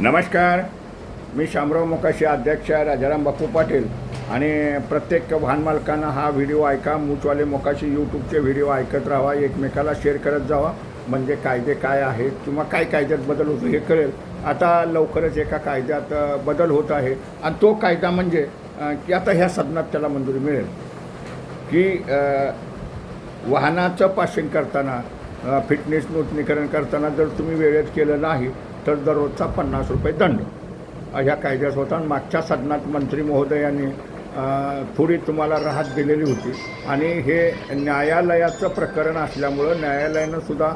नमस्कार. मी शामराव मोकाशी अध्यक्ष राजाराम बापू पाटील. आणि प्रत्येक वाहन मालकांना हा व्हिडिओ ऐका. मूचवाले मोकाशी यूट्यूबचे व्हिडिओ ऐकत राहावा एकमेकाला शेअर करत जावा. म्हणजे कायदे काय आहेत किंवा काय कायद्यात बदल होतो हे कळेल. आता लवकरच एका कायद्यात बदल होत आहे. आणि तो कायदा म्हणजे की आता ह्या सदनात त्याला मंजुरी मिळेल. की वाहनाचं पासिंग करताना फिटनेस नूतनीकरण करताना जर तुम्ही वेळेत केलं नाही तर दररोजचा पन्नास रुपये दंड. ह्या कायद्यात होता आणि मागच्या सदनात मंत्री महोदयांनी थोडी तुम्हाला राहत दिलेली होती. आणि हे न्यायालयाचं प्रकरण असल्यामुळं न्यायालयानं सुद्धा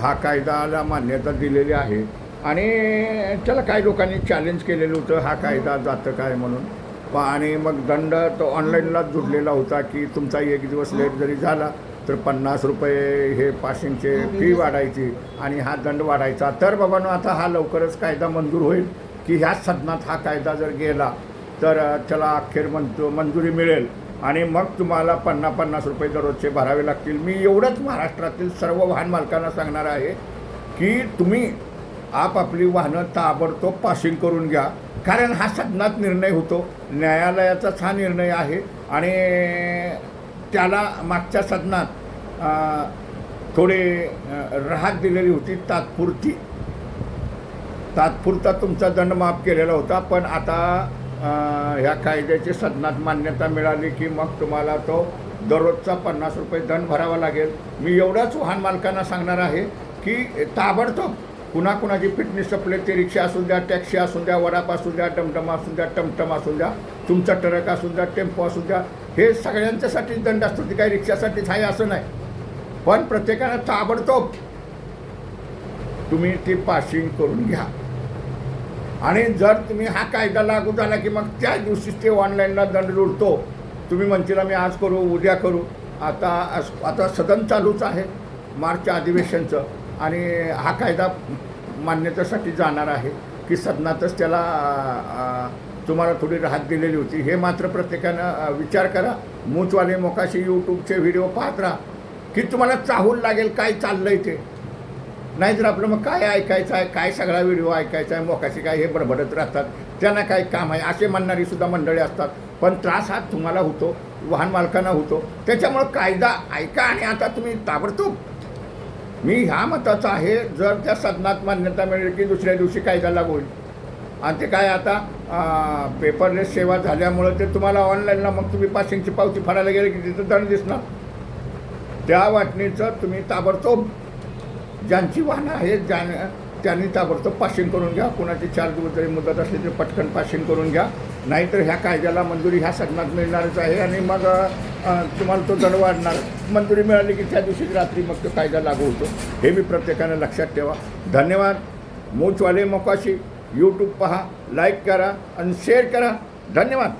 हा कायदाला मान्यता दिलेली आहे. आणि त्याला काही लोकांनी चॅलेंज केलेलं होतं हा कायदा जातं काय म्हणून. आणि मग दंड तो ऑनलाईनलाच जुडलेला होता की तुमचा एक दिवस लेट जरी झाला तर पन्नास रुपये हे पासिंगचे फी वाढायची आणि हा दंड वाढायचा. तर बाबांनो आता हा लवकरच कायदा मंजूर होईल की ह्याच सदनात हा कायदा जर गेला तर त्याला अखेर मंजू मंजुरी मिळेल. आणि मग तुम्हाला पन्ना पन्नास रुपये दररोजचे भरावे लागतील. मी एवढंच महाराष्ट्रातील सर्व वाहन मालकांना सांगणार आहे की तुम्ही आपापली वाहनं ताबडतोब पासिंग करून घ्या. कारण हा सदनात निर्णय होतो. न्यायालयाचाच हा निर्णय आहे. आणि त्याला मागच्या सदनात थोडे राहत दिलेली होती तात्पुरती. तात्पुरता तुमचा दंड माफ केलेला होता पण आता ह्या कायद्याची सदनात मान्यता मिळाली की मग तुम्हाला तो दररोजचा पन्नास रुपये दंड भरावा लागेल. मी एवढंच वाहन मालकांना सांगणार आहे की ताबडतोब कुणा कुणाची फिटनेस सप्ले ते रिक्षा असू द्या टॅक्सी असू द्या वडाप असू द्या टमटम असू द्या टमटम असू द्या तुमचा ट्रक असू द्या टेम्पो असू द्या हे सगळ्यांच्यासाठी दंड असतो ते काही रिक्षासाठीच आहे असं नाही. पण प्रत्येकानं ताबडतोब तुम्ही ती पासिंग करून घ्या. आणि जर तुम्ही हा कायदा लागू झाला की मग त्या दिवशीच ते ऑनलाईनला दंड उडतो तुम्ही म्हणतील मी आज करू उद्या करू. आता आता सदन चालूच आहे मार्चच्या अधिवेशनचं. आणि हा कायदा मान्यतेसाठी जाणार आहे की सदनातच त्याला तुम्हाला थोडी राहत दिलेली होती. हे मात्र प्रत्येकानं विचार करा. मूचवाले मोकाशी यूट्यूबचे व्हिडिओ पाहत राहा. की तुम्हाला चाहूल लागेल काय चाललंय ते. नाहीतर आपलं मग काय ऐकायचं आहे? काय सगळा व्हिडिओ ऐकायचा आहे? मोकाशी काय हे बडबडत राहतात? त्यांना काय काम आहे? असे म्हणणारी सुद्धा मंडळी असतात. पण त्रास हा तुम्हाला होतो. वाहन मालकांना होतो. त्याच्यामुळं कायदा ऐका आणि आता तुम्ही ताबडतोब. मी ह्या मताचा आहे. जर त्या सदनात मान्यता मिळेल की दुसऱ्या दिवशी कायदा लागू होईल. आणि ते काय आता? पेपरलेस सेवा झाल्यामुळं ते तुम्हाला ऑनलाईनला मग तुम्ही पासिंगची पावती फाडायला गेले की तिथं दंड दिसणार. त्या वाटणीचं तुम्ही ताबडतोब ज्यांची वाहनं आहेत ज्या त्यांनी ताबडतोब पासिंग करून घ्या. कुणाची चार दिवस जरी मुदत असली तरी पटकन पासिंग करून घ्या. नाहीतर ह्या कायद्याला मंजुरी ह्या सदनात मिळणारच आहे आणि मग तुम्हाला तो दंड वाढणार. मंजुरी मिळाली की त्या दिवशी रात्री मग तो कायदा लागू होतो. हे मी प्रत्येकानं लक्षात ठेवा. धन्यवाद. मूचवाले मोकाशी. यूट्यूब पहा लाईक करा आणि शेअर करा. धन्यवाद.